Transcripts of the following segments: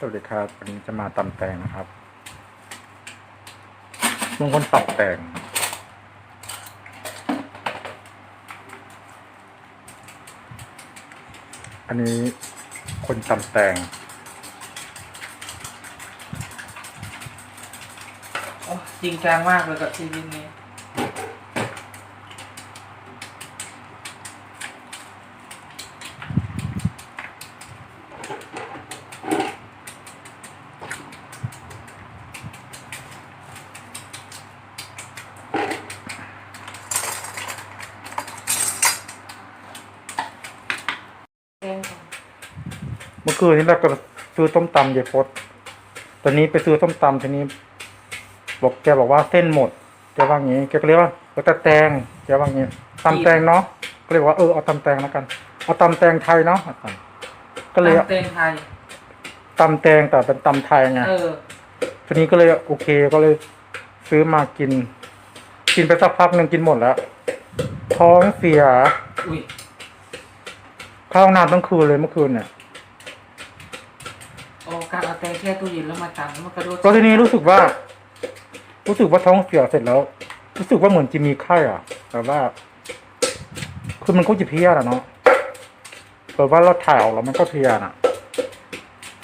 สวัสดีครับวันนี้จะมาตำแตงนะครับบางคนตับแตงอันนี้คนตำแตงโอ้จริงจังมากเลยกับชีวิตนี้ เมื่อคืนนี้เราก็ซื้อต้มตำยายพดตอนนี้ไปซื้อต้มตำทีนี้ บอกแกบอกว่าเส้นหมดแกว่างี้แกก็เรียกว่าเอาแต่แตงแกว่างี้ตำแตงเนาะก็เลยบอกว่าเออเอาตำแตงแล้วกัน เอาตำแตงไทยเนาะก็เลยตำเตงไทยตำแตงแต่เป็นตำไทยไงเออทีนี้ก็เลยโอเคก็เลยซื้อมากิน กินไปสักพักหนึ่งกินหมดแล้ว ท้องเสียอุ้ยเข้าห้องน้ำทั้งคืนเลยเมื่อคืนเนี่ย โอ้การเอาแตงแช่ตู้เย็นแล้วมาตำแล้วมันกระโดดก็ทีนี้รู้สึกว่า รู้สึกว่าท้องเสียเสร็จแล้ว รู้สึกว่าเหมือนจะมีไข้อะ แต่ว่า คือมันก็จะเพลียอะเนาะแต่ว่าเราถ่ายออกแล้วมันก็เพลียน่ะ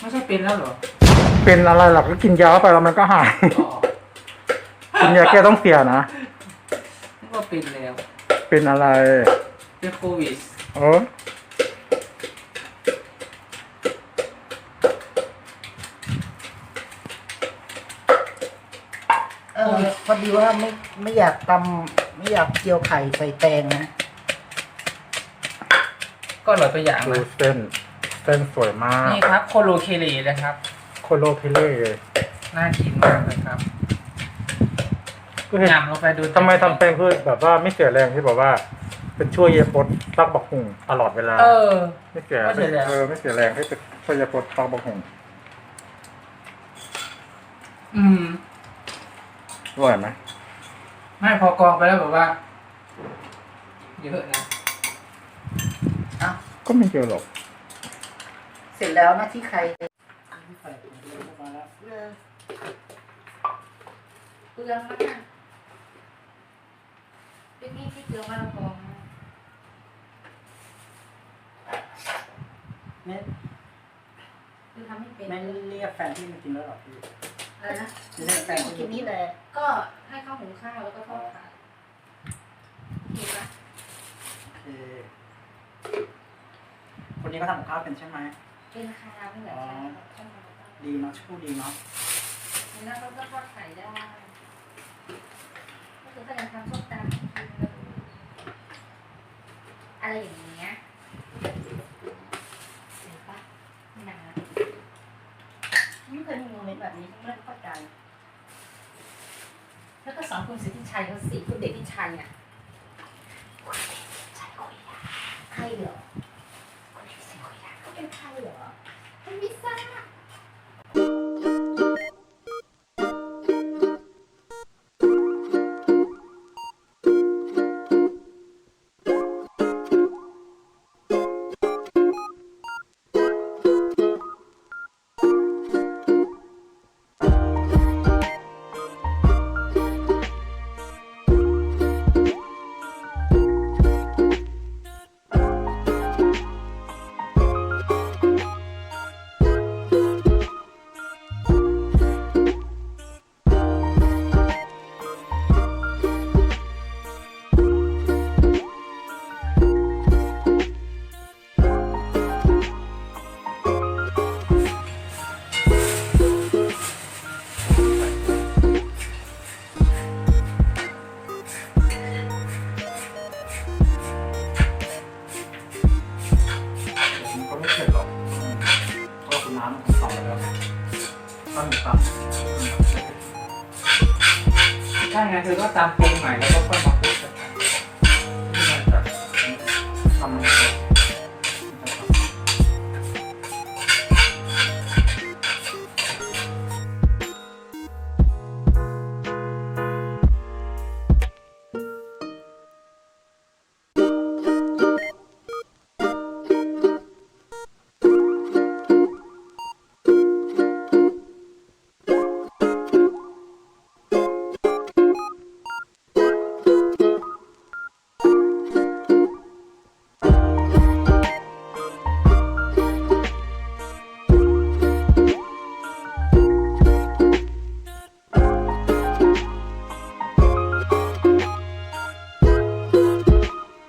ไม่ใช่เป็นแล้วเหรอเป็นอะไรหรอกก็กินยาเข้าไปแล้วมันก็หาย อ๋อกินยาแก้ท้องเสียนะ นึกว่าเป็นแล้วเป็นอะไรเป็นโควิด เออ ออพอดีว่าไม่ไม่อยากตำไม่อยากเจียวไข่ใส่แตงนะก็อร่อยตัวอย่างดูนะเส้น เส้นสวยมาก นี่ครับ โคโลเคเลนะครับ โคโลเพเล่เลยน่ากินมากเลยครับก็เห็นยำลงไปดูทำไมทำเป็นคือแบบว่าไม่เสียแรงที่บอกว่า เป็นช่วยเยปดตักบักหุงตลอดเวลา เออ ไม่เสียไม่เสียแรง เออไม่เสียแรงให้เป็นช่วยเยปดตักบักหุงอืมอ ร่อยไหมไม่พอกองไปแล้วแบบว่าเยอะนะอะก็ไม่เจอหรอก เสร็จแล้วนะที่ใครเปลืองมากเป็นนี่ที่เปลืองมะละกอมากเนี่ยคือทำให้เป็น ไม่เรียกแฟนที่มากินแล้วหรอพี่ อะไรนะเรียกแฟนที่กินนี่แหละก็ให้ข้าวหุงข้าวแล้วก็ทอดไข่ถูกปะโอเคคนนี้ก็ทำกับข้าวเป็นใช่ไหมเป็นข้าวนี่แหละค่ะข้าวหุงข้าวดีเนาะชูดีเนาะแล้วก็ทอดไข่ได้ก็คือถ้ายังทำส้มตำอะไรอย่างเงี้ยเห็นปะไม่นาน ไม่เคย มีโมเมนต์แบบนี้ไม่เข้าใจ แล้วก็สอนคุณสิทธิชัยเขาสิคุณเด็กที่ชัยเนี่ย ตั้งตับใช่ไงเธอก็ตามปรุงใหม่แล้วก็ค่อย